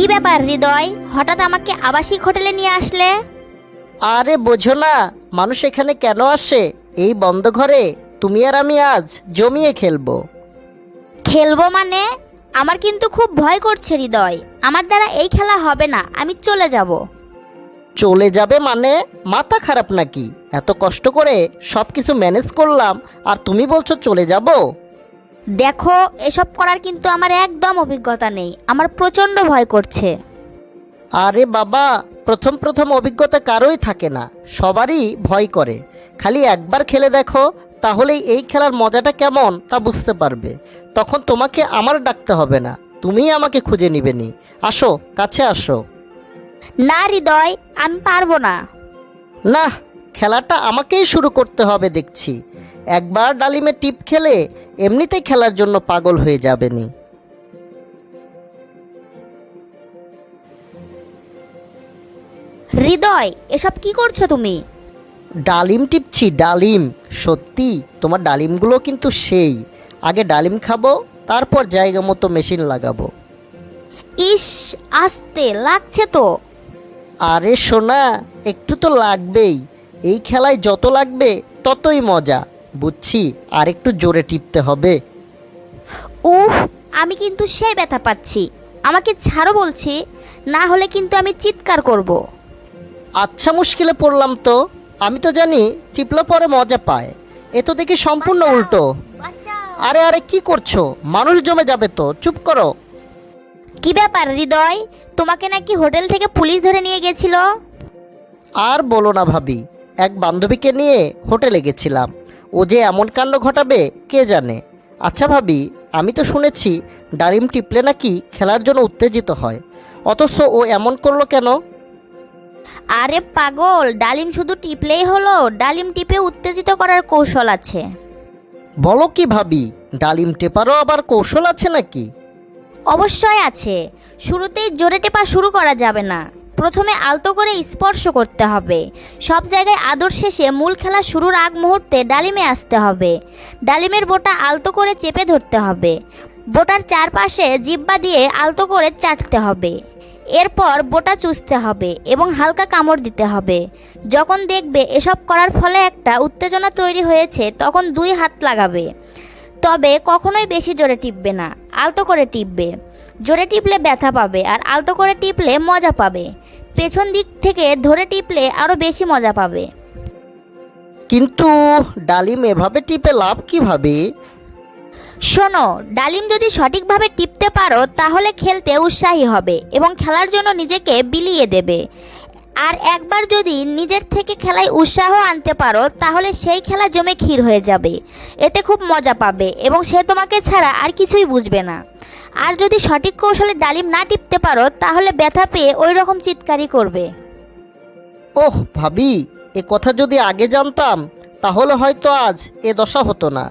কি ব্যাপার হৃদয়? হঠাৎ আমাকে আবাসিক হোটেলে নিয়ে আসলে? আরে বোঝো না মানুষ এখানে কেন আসে? এই বন্ধ ঘরে তুমি আর আমি আজ জমিয়ে খেলব। খেলব মানে? আমার কিন্তু খুব ভয় করছে হৃদয়। আমার দ্বারা এই খেলা হবে না আমি চলে যাব। চলে যাবে মানে? মাথা খারাপ নাকি? এত কষ্ট করে সব কিছু ম্যানেজ করলাম আর তুমি বলছো চলে যাব? দেখো এসব করার কিন্তু আমার একদম অভিজ্ঞতা নেই। আমার প্রচণ্ড ভয় করছে। আরে বাবা প্রথম প্রথম অভিজ্ঞতা কারোই থাকে না। সবারই ভয় করে। খালি একবার খেলে দেখো তাহলেই এই খেলার মজাটা কেমন তা বুঝতে পারবে। তখন তোমাকে আমার ডাকতে হবে না। তুমিই আমাকে খুঁজে নিবেনি। আসো কাছে আসো। না হৃদয় আমি পারব না। না খেলাটা আমাকেই শুরু করতে হবে দেখছি। একবার ডালিমে টিপ খেলে এমনিতেই খেলার জন্য পাগল হয়ে যাবেনি। হৃদয় এসব কি করছ তুমি? ডালিম টিপছি ডালিম। সত্যি তোমার ডালিমগুলো কিন্তু সেই। আগে ডালিম খাব তারপর জায়গা মতো মেশিন লাগাবো। ইস আস্তে লাগছে তো। আরে সোনা একটু তো লাগবেই। এই খেলায় যত লাগবে ততই মজা। বুঝছি আর একটু জোরে টিপতে হবে। উফ আমি কিন্তু সে ব্যথা পাচ্ছি। আমাকে ছাড়ো বলছি না হলে কিন্তু আমি চিৎকার করব। আচ্ছা মুশকিলে পড়লাম তো। আমি তো জানি টিপলে পরে মজা পায়। এ তো দেখি সম্পূর্ণ উল্টো। আরে আরে কি করছ? মানুষ জমে যাবে তো চুপ করো। কি ব্যাপার হৃদয়? তোমাকে নাকি হোটেল থেকে পুলিশ ধরে নিয়ে গেছিল? আর বলো না ভাবি এক বান্ধবীকে নিয়ে হোটেলে গেছিলাম। ও যে এমন কাণ্ড ঘটাবে কে জানে? আচ্ছা ভাবি আমি তো শুনেছি ডালিম টিপলে নাকি খেলার জন্য উত্তেজিত হয়। অথচ ও এমন করল কেন? আরে পাগল ডালিম শুধু টিপলেই হলো ডালিম টিপে উত্তেজিত করার কৌশল আছে। বলো কি ভাবি ডালিম টেপারও আবার কৌশল আছে নাকি? অবশ্যই আছে শুরুতেই জোরে টেপা শুরু করা যাবে না। প্রথমে আলতো করে স্পর্শ করতে হবে। সব জায়গায় আদর শেষে মূল খেলা শুরুর আগ মুহূর্তে ডালিমে আসতে হবে। ডালিমের বোটা আলতো করে চেপে ধরতে হবে। বোটার চারপাশে জিব্বা দিয়ে আলতো করে চাটতে হবে। এরপর বোটা চুষতে হবে এবং হালকা কামড় দিতে হবে। যখন দেখবে এসব করার ফলে একটা উত্তেজনা তৈরি হয়েছে, তখন দুই হাত লাগাবে। তবে কখনোই বেশি জোরে টিপবে না, আলতো করে টিপবে। জোরে টিপলে ব্যথা পাবে আর আলতো করে টিপলে মজা পাবে। পেছন দিক থেকে ধরে টিপলে আরও বেশি মজা পাবে। কিন্তু ডালিম এভাবে টিপে লাভ কি ভাবি শোনো ডালিম যদি সঠিকভাবে টিপতে পারো তাহলে খেলতে উৎসাহী হবে এবং খেলার জন্য নিজেকে বিলিয়ে দেবে। আর একবার যদি নিজের থেকে খেলায় উৎসাহ আনতে পারো তাহলে সেই খেলা জমে ক্ষীর হয়ে যাবে। এতে খুব মজা পাবে এবং সে তোমাকে ছাড়া আর কিছুই বুঝবে না। আর যদি সঠিক কৌশলে ডালিম না টিপতে পারো, তাহলে ব্যথা পেয়ে ওই রকম চিৎকারই করবে। ওহ, ভাবি, এ কথা যদি আগে জানতাম, তাহলে হয়তো আজ এ দশা হতো না।